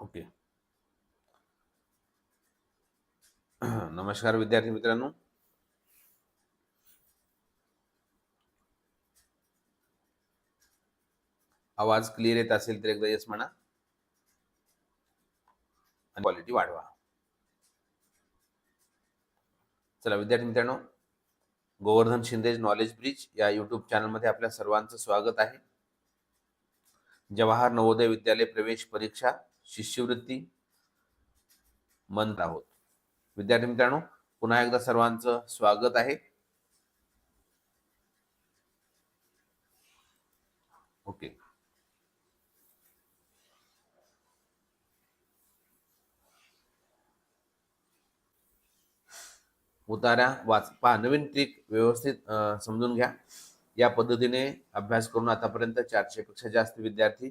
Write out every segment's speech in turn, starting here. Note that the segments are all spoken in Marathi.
ओके. नमस्कार विद्यार्थी मित्रांनो. आवाज क्लिअर येत असेल तर एकदा येस म्हणा. आणि क्वालिटी वाढवा. चला विद्यार्थी मित्रांनो गोवर्धन शिंदेज नॉलेज ब्रिज या युट्यूब चॅनलमध्ये आपल्या सर्वांचं स्वागत आहे. जवाहर नवोदय विद्यालय प्रवेश परीक्षा शिष्यवृत्ती म्हणत आहोत. विद्यार्थी मित्रांनो पुन्हा एकदा सर्वांचं स्वागत आहे. ओके. उतारा वाच पहा नवीन ट्रिक व्यवस्थित समजून घ्या. या पद्धतीने अभ्यास करून आतापर्यंत चारशे पेक्षा जास्त विद्यार्थी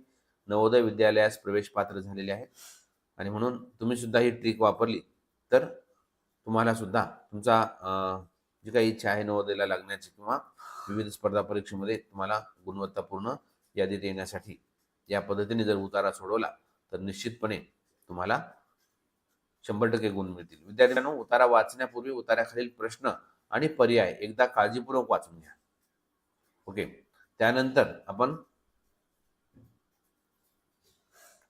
नवोदय विद्यालयास प्रवेश पात्र झालेले आहेत. आणि म्हणून तुम्ही सुद्धा ही ट्रिक वापरली तर तुम्हाला सुद्धा तुमचा जी काही इच्छा आहे नवोदयला लागण्याची किंवा विविध स्पर्धा परीक्षेमध्ये तुम्हाला गुणवत्तापूर्ण यादीत येण्यासाठी या पद्धतीने जर उतारा सोडवला तर निश्चितपणे तुम्हाला शंभर टक्के गुण मिळतील. विद्यार्थ्यांना उतारा वाचण्यापूर्वी उताऱ्याखालील प्रश्न आणि पर्याय एकदा काळजीपूर्वक वाचून घ्या. ओके. त्यानंतर आपण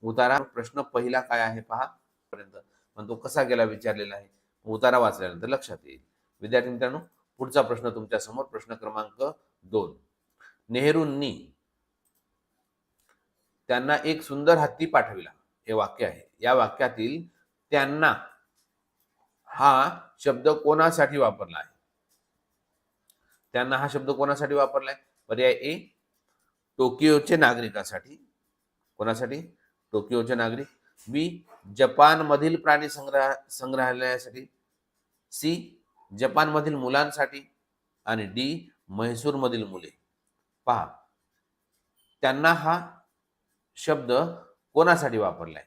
उतारा प्रश्न पहिला काय आहे पहा पर्यंत. पण तो कसा गेला विचारलेला आहे उतारा वाचल्यानंतर लक्षात येईल. विद्यार्थी मित्रांनो पुढचा प्रश्न तुमच्यासमोर प्रश्न क्रमांक दोन. नेहरूंनी त्यांना एक सुंदर हत्ती पाठविला. हे वाक्य आहे. या वाक्यातील त्यांना हा शब्द कोणासाठी वापरला आहे? त्यांना हा शब्द कोणासाठी वापरलाय पर्याय ए टोकियोचे नागरिकासाठी. कोणासाठी? टोकियोचे नागरिक. बी जपानमधील प्राणी संग्रह संग्रहालयासाठी. सी जपानमधील मुलांसाठी. आणि डी म्हैसूरमधील मुले. पहा. त्यांना हा शब्द कोणासाठी वापरलाय?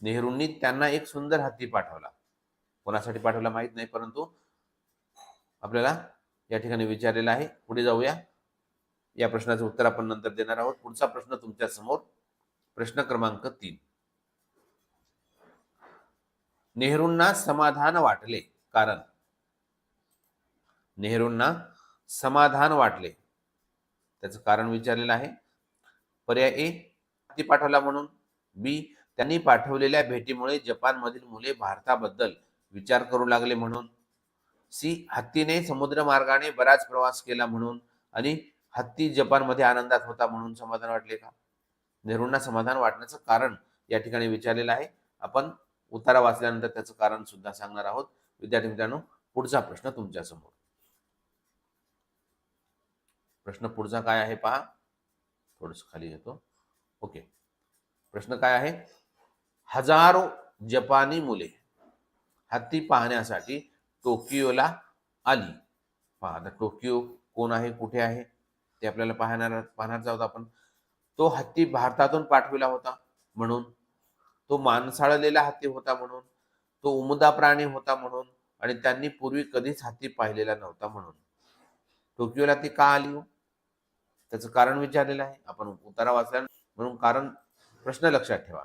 नेहरूंनी त्यांना एक सुंदर हत्ती पाठवला. कोणासाठी पाठवला माहीत नाही परंतु आपल्याला या ठिकाणी विचारलेला आहे. पुढे जाऊया. या प्रश्नाचं उत्तर आपण नंतर देणार आहोत. पुढचा प्रश्न तुमच्यासमोर प्रश्न क्रमांक तीन. नेहरूंना समाधान वाटले. कारण? नेहरूंना समाधान वाटले. त्याचं कारण विचारलेलं आहे. पर्याय ए ती पाठवला म्हणून. बी त्यांनी पाठवलेल्या भेटीमुळे जपानमधील मुले भारताबद्दल विचार करू लागले म्हणून. सी हत्तीने समुद्र मार्गाने बराच प्रवास केला म्हणून. आणि हत्ती जपानमध्ये आनंदात होता म्हणून समाधान वाटले का? नेहरूंना समाधान वाटण्याचं कारण या ठिकाणी विचारलेलं आहे. आपण उतारा वाचल्यानंतर त्याचं कारण सुद्धा सांगणार आहोत. विद्यार्थी मित्रांनो पुढचा प्रश्न तुमच्यासमोर. प्रश्न पुढचा काय आहे पहा. थोडस खाली येतो. ओके. प्रश्न काय आहे? हजारो जपानी मुले हत्ती पाहण्यासाठी टोकियोला आली. पहा आता टोकियो कोण आहे? कुठे आहे? ते आपल्याला पाहणार पाहणार आहोत आपण. तो हत्ती भारतातून पाठविला होता म्हणून. तो माणसाळलेला हत्ती होता म्हणून. तो उमदा प्राणी होता म्हणून आणि त्यांनी पूर्वी कधीच हत्ती पाहिलेला नव्हता म्हणून. टोकियोला ती का आली हो? त्याचं कारण विचारलेलं आहे. आपण उतारा वाचला म्हणून कारण प्रश्न लक्षात ठेवा.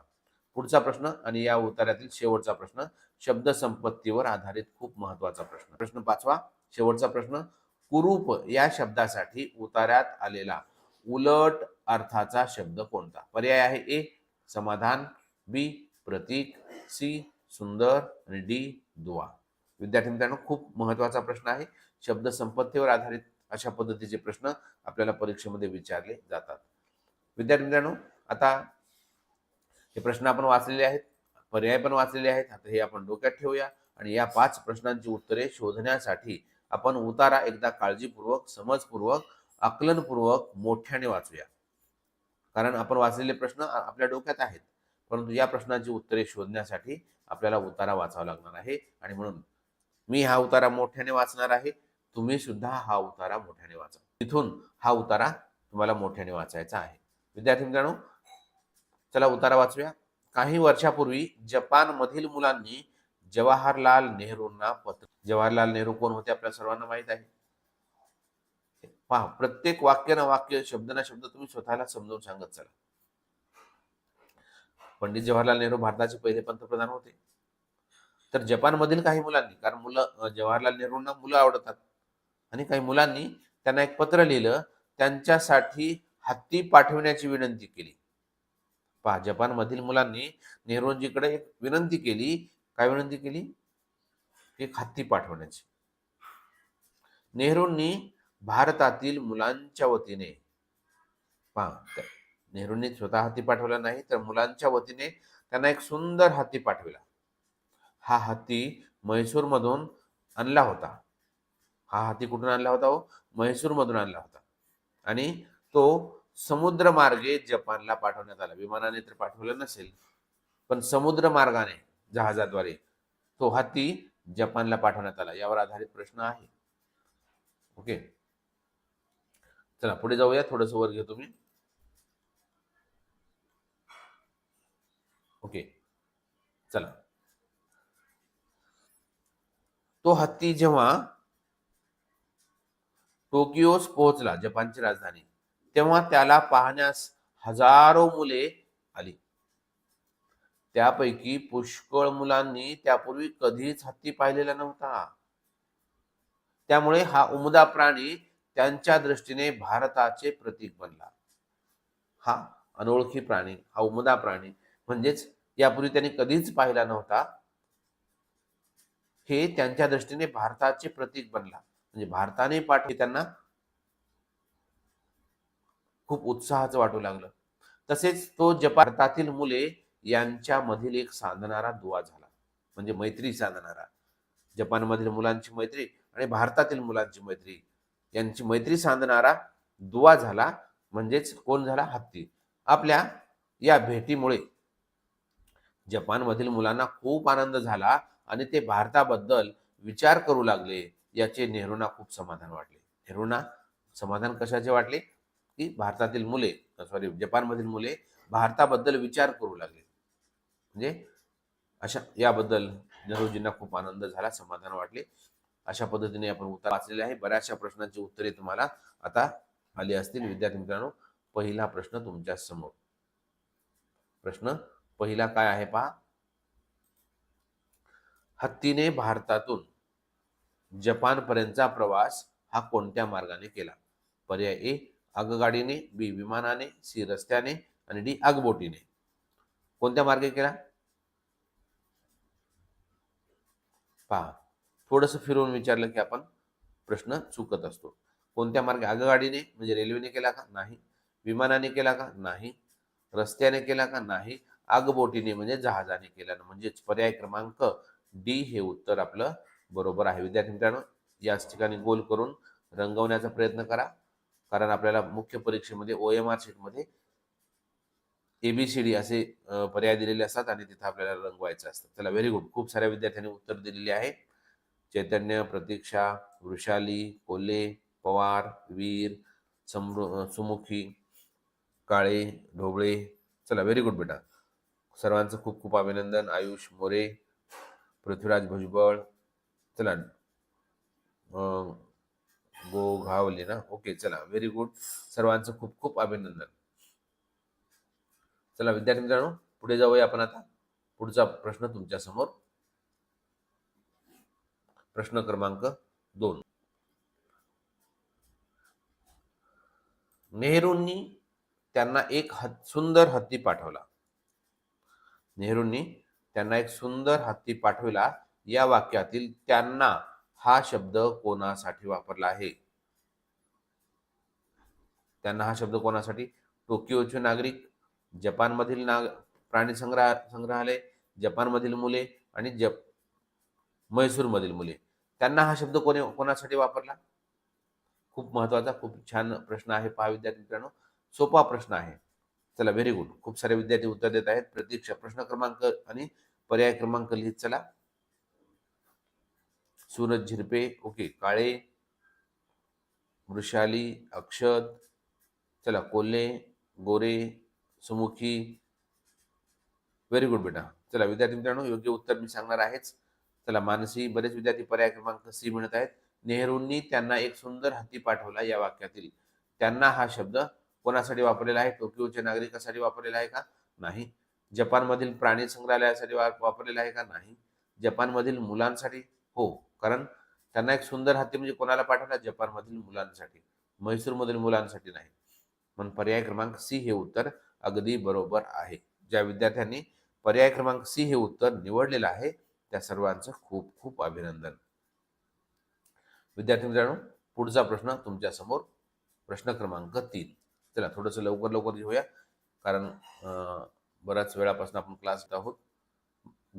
पुढचा प्रश्न आणि या उतार्यातील शेवटचा प्रश्न शब्द संपत्तीवर आधारित खूप महत्त्वाचा प्रश्न. प्रश्न पाचवा शेवटचा प्रश्न कुरूप या शब्दासाठी उतार्यात आलेला उलट अर्थाचा शब्द कोणता? पर्याय आहे ए समाधान बी प्रतीक सी सुंदर आणि डी दुवा. विद्यार्थी मित्रांनो खूप महत्त्वाचा प्रश्न आहे. शब्द संपत्तीवर आधारित अशा पद्धतीचे प्रश्न आपल्याला परीक्षेमध्ये विचारले जातात. विद्यार्थी मित्रांनो आता हे प्रश्न आपण वाचलेले आहेत पर्याय पण वाचलेले आहेत. आता हे आपण डोक्यात ठेवूया आणि या पाच प्रश्नांची उत्तरे शोधण्यासाठी आपण उतारा एकदा काळजीपूर्वक समजपूर्वक आकलनपूर्वक मोठ्याने वाचूया. कारण आपण वाचलेले प्रश्न आपल्या डोक्यात आहेत. परंतु या प्रश्नांची उत्तरे शोधण्यासाठी आपल्याला उतारा वाचावा लागणार आहे. आणि म्हणून मी हा उतारा मोठ्याने वाचणार आहे. तुम्ही सुद्धा हा उतारा मोठ्याने वाचा. तिथून हा उतारा तुम्हाला मोठ्याने वाचायचा आहे. विद्यार्थी मित्रांनो चला उतारा वाचूया. काही वर्षापूर्वी जपानमधील मुलांनी जवाहरलाल नेहरूंना पत्र जवाहरलाल नेहरू कोण होते? आपल्या सर्वांना माहीत आहे. पहा प्रत्येक वाक्यानं वाक्य शब्द ना शब्द तुम्ही स्वतःला समजावून सांगत चला. पंडित जवाहरलाल नेहरू भारताचे पहिले पंतप्रधान होते. तर जपानमधील काही मुलांनी कारण मुलं जवाहरलाल नेहरूंना मुलं आवडतात. आणि काही मुलांनी त्यांना एक पत्र लिहिलं त्यांच्यासाठी हत्ती पाठवण्याची विनंती केली. पहा जपानमधील मुलांनी नेहरूंजीकडे एक विनंती केली. काय विनंती केली? एक हत्ती पाठवण्याची. नेहरूंनी भारतातील मुलांच्या वतीने पहा नेहरूंनी स्वतः हत्ती पाठवला नाही तर मुलांच्या वतीने त्यांना एक सुंदर हत्ती पाठविला. हा हत्ती म्हैसूरमधून आणला होता. हा हत्ती कुठून आणला होता हो? म्हैसूरमधून आणला होता. आणि तो समुद्र मार्गे जपानला पाठवण्यात आला. विमानाने तर पाठवलं नसेल पण समुद्र मार्गाने जहाजाद्वारे तो हत्ती जपानला पाठवण्यात आला. यावर आधारित प्रश्न आहे. ओके? चला पुढे जाऊया थोडस वर घेतो मी ओके. चला. तो हत्ती जेव्हा टोकियोस पोहोचला जपानची राजधानी तेव्हा त्याला पाहण्यास हजारो मुले आली. त्यापैकी पुष्कळ मुलांनी त्यापूर्वी कधीच हत्ती पाहिलेला नव्हता. त्यामुळे हा उमदा प्राणी त्यांच्या दृष्टीने भारताचे प्रतीक बनला. हा अनोळखी प्राणी हा उमदा प्राणी म्हणजेच यापूर्वी त्यांनी कधीच पाहिला नव्हता. हे त्यांच्या दृष्टीने भारताचे प्रतीक बनला. म्हणजे भारताने पाठवे त्यांना खूप उत्साहाचं वाटू लागलं. तसेच तो जपान भारतातील मुले यांच्यामधील एक साधणारा दुवा झाला. म्हणजे मैत्री साधणारा. जपानमधील मुलांची मैत्री आणि भारतातील मुलांची मैत्री. यांची मैत्री सांधणारा दुवा झाला म्हणजेच कोण झाला? हत्ती. आपल्या या भेटीमुळे जपानमधील मुलांना खूप आनंद झाला आणि ते भारताबद्दल विचार करू लागले याचे नेहरूंना खूप समाधान वाटले. नेहरूंना समाधान कशाचे वाटले? की भारतातील मुले सॉरी जपानमधील मुले भारताबद्दल विचार करू लागले. म्हणजे अशा याबद्दल नेहरूजींना खूप आनंद झाला समाधान वाटले. अशा पद्धतीने आपण उत्तर वाचलेले आहे. बऱ्याचशा प्रश्नांची उत्तरे तुम्हाला आता आली असतील. विद्यार्थी मित्रांनो पहिला प्रश्न तुमच्यासमोर. प्रश्न पहिला काय आहे पहा? हत्तीने भारतातून जपानपर्यंतचा प्रवास हा कोणत्या मार्गाने केला? पर्याय ए आगगाडीने बी विमानाने सी रस्त्याने आणि डी आगबोटीने. कोणत्या मार्गे केला? पहा. थोडंसं फिरवून विचारलं की आपण प्रश्न चुकत असतो. कोणत्या मार्गे? आगगाडीने म्हणजे रेल्वेने केला का? नाही. विमानाने केला का? नाही. रस्त्याने केला का? नाही. आगबोटीने म्हणजे जहाजाने केला. म्हणजेच पर्याय क्रमांक डी हे उत्तर आपलं बरोबर आहे. विद्यार्थी मित्रांनो याच ठिकाणी गोल करून रंगवण्याचा प्रयत्न करा. कारण आपल्याला मुख्य परीक्षेमध्ये ओ एम आर शीटमध्ये एबीसीडी असे पर्याय दिलेले असतात आणि तिथं आपल्याला रंगवायचं असतं. चला व्हेरी गुड खूप साऱ्या विद्यार्थ्यांनी उत्तर दिलेले आहे. चैतन्य प्रतीक्षा वृषाली कोल्हे पवार वीर समृ सुमुखी काळे ढोबळे. चला व्हेरी गुड बेटा. सर्वांचं खूप खूप अभिनंदन. आयुष मोरे पृथ्वीराज भुजबळ. चला. गो घावले ना? ओके चला. व्हेरी गुड सर्वांचं खूप खूप अभिनंदन. चला विद्यार्थी मित्रांनो पुढे जाऊया आपण आता. पुढचा प्रश्न तुमच्यासमोर. प्रश्न क्रमांक दोन. नेहरूंनी त्यांना एक हत सुंदर हत्ती पाठवला. नेहरूंनी त्यांना एक सुंदर हत्ती पाठविला. या वाक्यातील त्यांना हा शब्द कोणासाठी वापरला आहे? त्यांना हा शब्द कोणासाठी? टोकियोचे नागरिक जपानमधील नाग प्राणी संग्रह संग्रहालय जपानमधील मुले आणि जप म्हैसूरमधील मुले. त्यांना हा शब्द कोणी कोणासाठी वापरला? खूप महत्त्वाचा खूप छान प्रश्न आहे. पहा विद्यार्थी मित्रांनो सोपा प्रश्न आहे. चला व्हेरी गुड खूप सारे विद्यार्थी उत्तर देत आहेत. प्रतीक्षा प्रश्न क्रमांक आणि पर्याय क्रमांक लिहित चला. सूरज झिरपे ओके. काळे वृषाली अक्षत. चला कोल्हे गोरे सुमुखी. व्हेरी गुड बेटा. चला विद्यार्थी मित्रांनो योग्य उत्तर मी सांगणार आहेच. चला मानसी बरेच विद्यार्थी पर्याय क्रमांक सी म्हणत आहेत. नेहरूंनी त्यांना एक सुंदर हत्ती पाठवला या वाक्यातील. त्यांना हा शब्द कोणासाठी वापरलेला आहे? टोकियोच्या नागरिकासाठी वापरलेला आहे का? नाही. जपानमधील प्राणी संग्रहालयासाठी वापरलेला आहे का? नाही. जपानमधील मुलांसाठी? हो. कारण त्यांना एक सुंदर हत्ती म्हणजे कोणाला पाठवला? जपानमधील मुलांसाठी. म्हैसूरमधील मुलांसाठी नाही. म्हणून पर्याय क्रमांक सी हे उत्तर अगदी बरोबर आहे. ज्या विद्यार्थ्यांनी पर्याय क्रमांक सी हे उत्तर निवडलेलं आहे त्या सर्वांचं खूप खूप अभिनंदन. विद्यार्थी मित्रांनो पुढचा प्रश्न तुमच्यासमोर प्रश्न क्रमांक तीन. चला थोडंसं लवकर लवकर घेऊया. कारण बऱ्याच वेळापासून आपण क्लास घेत आहोत.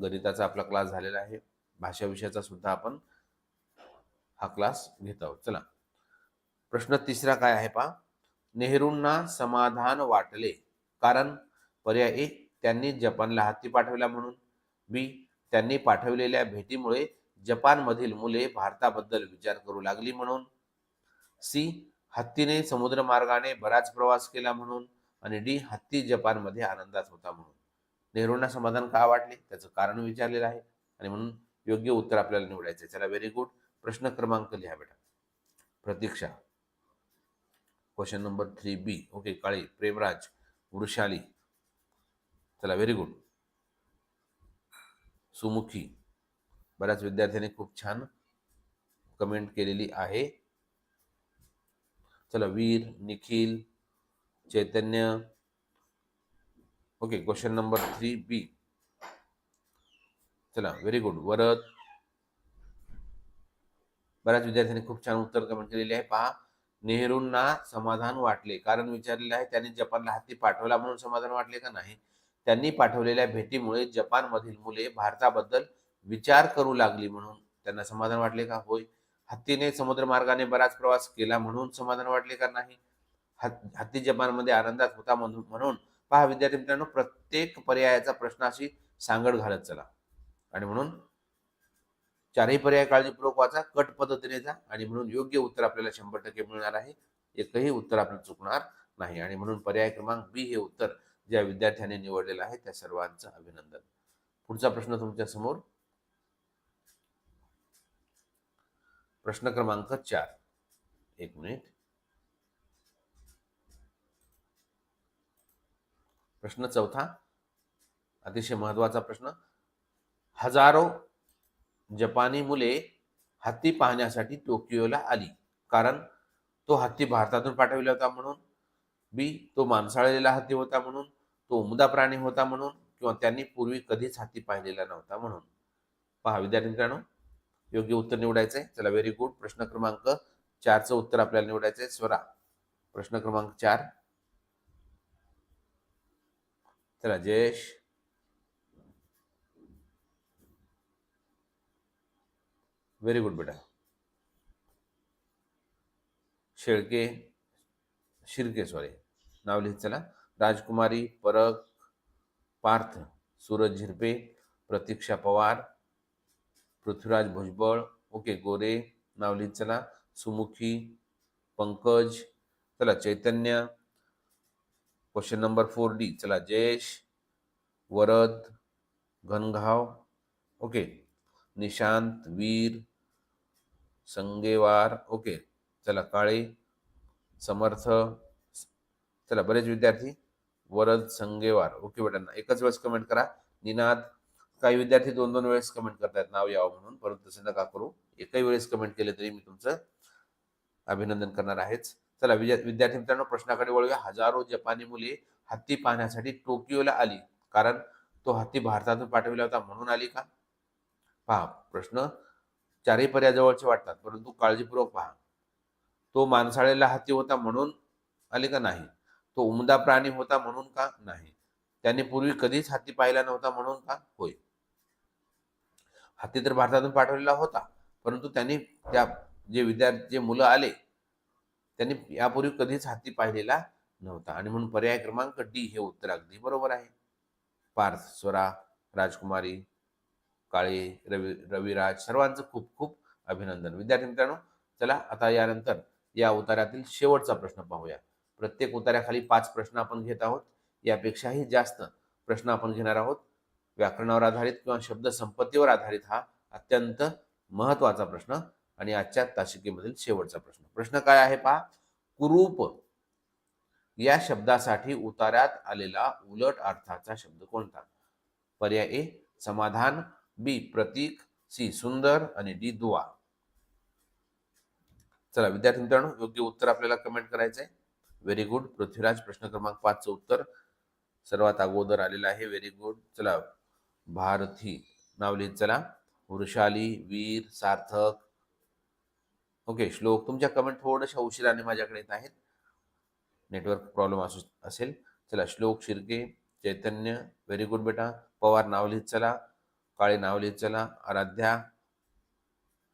गणिताचा आपला क्लास झालेला आहे. भाषा विषयाचा सुद्धा आपण हा क्लास घेत आहोत. चला. प्रश्न तिसरा काय आहे पहा? नेहरूंना समाधान वाटले. कारण पर्याय ए त्यांनी जपानला हत्ती पाठवला म्हणून. बी त्यांनी पाठवलेल्या भेटीमुळे जपानमधील मुले भारताबद्दल विचार करू लागली म्हणून. सी. हत्तीने समुद्र मार्गाने बराच प्रवास केला म्हणून आणि डी. हत्ती जपानमध्ये आनंदात होता म्हणून. नेहरूंना समाधान का वाटले? त्याचं कारण विचारलेलं आहे. आणि म्हणून योग्य उत्तर आपल्याला निवडायचं आहे चला व्हेरी गुड प्रश्न क्रमांक लिहा बेटा. Pratiksha. Question number three B okay Kali Premraj Vrushali. चला व्हेरी गुड सुमुखी. बऱ्याच विद्यार्थ्यांनी खूप छान कमेंट केलेली आहे. चला Veer Nikhil Chaitanya. Okay question number three B चला व्हेरी गुड वरद. बऱ्याच विद्यार्थ्यांनी खूप छान उत्तर कमेंट केलेले आहे. पहा नेहरूंना समाधान वाटले. कारण विचारलेलं आहे त्यांनी जपानला हत्ती पाठवला म्हणून समाधान वाटले का नाही? त्यांनी पाठवलेल्या भेटीमुळे जपानमधील मुले भारताबद्दल विचार करू लागली म्हणून त्यांना समाधान वाटले का? होय. हत्तीने समुद्र मार्गाने बराच प्रवास केला म्हणून समाधान वाटले का नाही? हत्ती जपानमध्ये आनंदात होता म्हणून म्हणून. पहा विद्यार्थी मित्रांनो प्रत्येक पर्यायाचा प्रश्नाशी सांगड घालत चला. आणि म्हणून चारही पर्याय काळजीपूर्वक वाचा कट पद्धतीने जा आणि म्हणून योग्य उत्तर आपल्याला शंभर टक्के मिळणार आहे. एकही उत्तर आपल्याला चुकणार नाही. आणि म्हणून पर्याय क्रमांक बी हे उत्तर ज्या विद्यार्थ्यांनी निवडलेलं आहे त्या सर्वांचं अभिनंदन. पुढचा प्रश्न तुमच्यासमोर. प्रश्न क्रमांक चार. एक मिनिट. प्रश्न चौथा. अतिशय महत्त्वाचा प्रश्न. हजारो जपानी मुले हत्ती पाहण्यासाठी टोकियोला आली. कारण तो हत्ती भारतातून पाठविला होता म्हणून बी तो माणसाळलेला हत्ती होता म्हणून तो उमदा प्राणी होता म्हणून किंवा त्यांनी पूर्वी कधीच हत्ती पाहिलेला नव्हता म्हणून. पहा विद्यार्थी मित्रांनो योग्य उत्तर निवडायचं आहे चला व्हेरी गुड प्रश्न क्रमांक चारचं उत्तर आपल्याला निवडायचं आहे स्वरा. प्रश्न क्रमांक चार. चला जयेश. व्हेरी गुड बेटा. शेळके शिर्के सॉरी नाव लिहित चला राजकुमारी परग पार्थ सूरज झिरपे प्रतीक्षा पवार पृथ्वीराज भुजबळ ओके गोरे नाव लिहित चला सुमुखी पंकज चला Chaitanya question number four D चला जयेश वरद घनघाव ओके निशांत वीर संगेवार ओके चला काळे समर्थ चला बरेच विद्यार्थी वरद संगेवार. ओके बेटांना एकच वेळेस कमेंट करा. निनाद काही विद्यार्थी दोन दोन वेळेस कमेंट करतायत नाव यावं म्हणून. परंतु तसं नका करू. एकही वेळेस कमेंट केले तरी मी तुमचं अभिनंदन करणार आहेच. चला विद्या- विद्यार्थी मित्रांनो प्रश्नाकडे वळूया. हजारो जपानी मुले हत्ती पाहण्यासाठी टोकियोला आली. कारण तो हत्ती भारतातून पाठविला होता म्हणून आली का? पहा प्रश्न चारही पर्याजवळचे वाटतात परंतु काळजीपूर्वक पहा. तो माणसाळेला हत्ती होता म्हणून आले का नाही? तो उमदा प्राणी होता म्हणून का नाही? त्याने पूर्वी कधीच हत्ती पाहिला नव्हता म्हणून का? होय. हत्ती तर भारतातून पाठवलेला होता परंतु त्यांनी त्या जे विद्यार्थी जे मुलं आले त्यांनी यापूर्वी कधीच हत्ती पाहिलेला नव्हता. आणि म्हणून पर्याय क्रमांक डी हे उत्तर अगदी बरोबर आहे. पार्थ स्वरा राजकुमारी काळे रवी रविराज सर्वांचं खूप खूप अभिनंदन. विद्यार्थी मित्रांनो चला आता यानंतर या उतार्यातील शेवटचा प्रश्न पाहूया. प्रत्येक उतार्याखाली पाच प्रश्न आपण घेत आहोत. यापेक्षाही जास्त प्रश्न आपण घेणार आहोत. व्याकरणावर आधारित किंवा शब्द संपत्तीवर आधारित हा अत्यंत महत्त्वाचा प्रश्न आणि आजच्या तासिकेमधील शेवटचा प्रश्न. प्रश्न काय आहे पहा? कुरूप या शब्दासाठी उतार्यात आलेला उलट अर्थाचा शब्द कोणता? पर्याय ए समाधान बी प्रतीक सी सुंदर आणि डी दुआ चला विद्यार्थी मित्रांनो योग्य उत्तर आपल्याला कमेंट करायचंय. व्हेरी गुड पृथ्वीराज प्रश्न क्रमांक पाचचं उत्तर. सर्वात अगोदर आलेलं आहे. व्हेरी गुड चला भारती नाव लिहित चला. वृषाली वीर सार्थक. ओके श्लोक. तुमच्या कमेंट थोड्याशा उशिराने माझ्याकडे येत आहेत. नेटवर्क प्रॉब्लेम असू असेल. चला श्लोक शिर्के चैतन्य. व्हेरी गुड बेटा. पवार नाव लिहित चला. काळे नाव लिहित चला. आराध्या.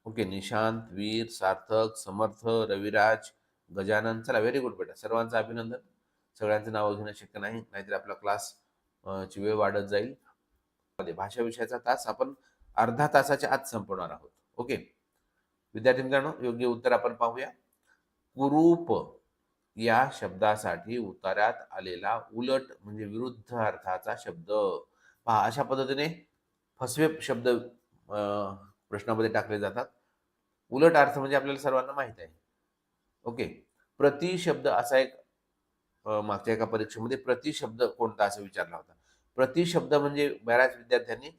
ओके निशांत वीर सार्थक समर्थ रविराज. गजानन चला व्हेरी गुड बेटा. सर्वांचं अभिनंदन. सगळ्यांचं नाव घेणं शक्य नाही नाहीतर आपला क्लास ची वेळ वाढत जाईल. भाषा विषयाचा तास आपण अर्धा तासाच्या आत संपवणार आहोत. ओके विद्यार्थी मित्रांनो योग्य उत्तर आपण पाहूया. कुरूप या शब्दासाठी उतारात आलेला उलट म्हणजे विरुद्ध अर्थाचा शब्द. पहा अशा पद्धतीने फसवे शब्द प्रश्नामध्ये टाकले जातात. उलट अर्थ म्हणजे आपल्याला सर्वांना माहीत आहे. ओके. प्रति शब्द असा एक मागच्या एका परीक्षेमध्ये प्रति शब्द कोणता असं विचारला होता. प्रति शब्द म्हणजे बऱ्याच विद्यार्थ्यांनी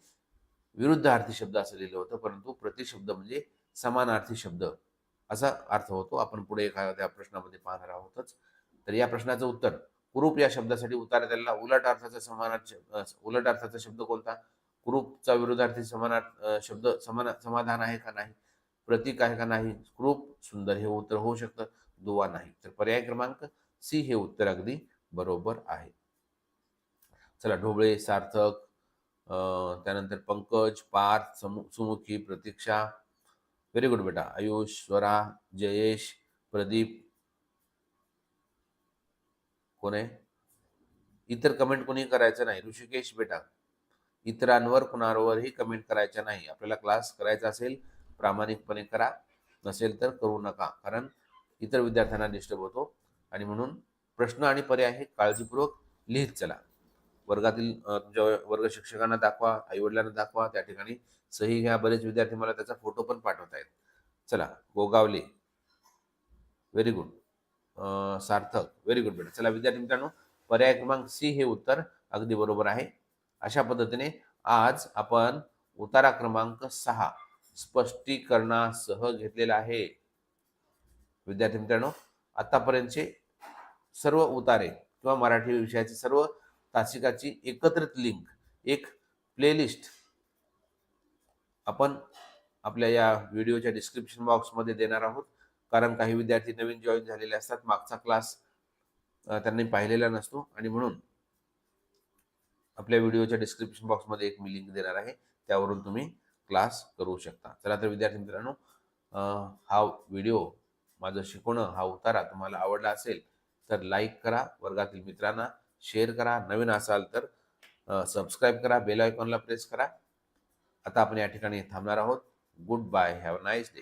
विरुद्ध अर्थी शब्द असं लिहिलं होतं परंतु प्रति शब्द म्हणजे समानार्थी शब्द असा अर्थ होतो. आपण पुढे एखाद्या प्रश्नामध्ये पाहणार आहोतच. तर या प्रश्नाचं उत्तर कुरूप या शब्दासाठी उतारण्यात त्याला उलट अर्थाचा समानार्थ उलट अर्थाचा शब्द कोणता? कुरूपचा विरोधार्थी समानार्थ शब्द समान समाधान आहे का नाही? प्रतीक आहे का नाही? कुरूप सुंदर हे उत्तर होऊ शकतं. दुवा नाही. तर पर्याय क्रमांक सी हे उत्तर अगदी बरोबर आहे. चला ढोबळे सार्थक त्यानंतर पंकज पार्थ सुमुखी प्रतीक्षा. व्हेरी गुड बेटा. आयुष स्वरा जयेश प्रदीप. कोण आहे? इतर कमेंट कोणी करायचं नाही. ऋषिकेश बेटा. इतरांवर कुणावरही कमेंट करायच्या नाही. आपल्याला क्लास करायचा असेल प्रामाणिकपणे करा. नसेल तर करू नका. कारण इतर विद्यार्थ्यांना डिस्टर्ब होतो. आणि म्हणून प्रश्न आणि पर्याय हे काळजीपूर्वक लिहित चला. वर्गातील तुमच्या वर्ग शिक्षकांना दाखवा आईवडिलांना दाखवा. त्या ठिकाणी सही घ्या. बरेच विद्यार्थी मला त्याचा फोटो पण पाठवत आहेत. चला Gogawale. Very good Sarthak. Very good बेटा चला विद्यार्थी मित्रांनो पर्याय क्रमांक सी हे उत्तर अगदी बरोबर आहे. अशा पद्धतीने आज आपण उतारा क्रमांक सहा स्पष्टीकरणासह घेतलेला आहे. विद्यार्थी मित्रांनो आतापर्यंतचे सर्व उतारे किंवा मराठी विषयाची सर्व तासिकाची एकत्रित लिंक एक प्लेलिस्ट आपण आपल्या या व्हिडिओच्या डिस्क्रिप्शन बॉक्समध्ये देणार आहोत. कारण काही विद्यार्थी नवीन जॉईन झालेले असतात मागचा क्लास त्यांनी पाहिलेला नसतो आणि म्हणून आपल्या व्हिडिओच्या डिस्क्रिप्शन बॉक्समध्ये एक मी लिंक देणार आहे. त्यावरून तुम्ही क्लास करू शकता. चला तर विद्यार्थी मित्रांनो हा व्हिडिओ माझं शिकवणं हा उतारा तुम्हाला आवडला असेल तर लाईक करा वर्गातील मित्रांना शेअर करा. नवीन असाल तर सबस्क्राईब करा बेल आयकॉनला प्रेस करा. आता आपण या ठिकाणी थांबणार आहोत. Good bye. Have a nice day.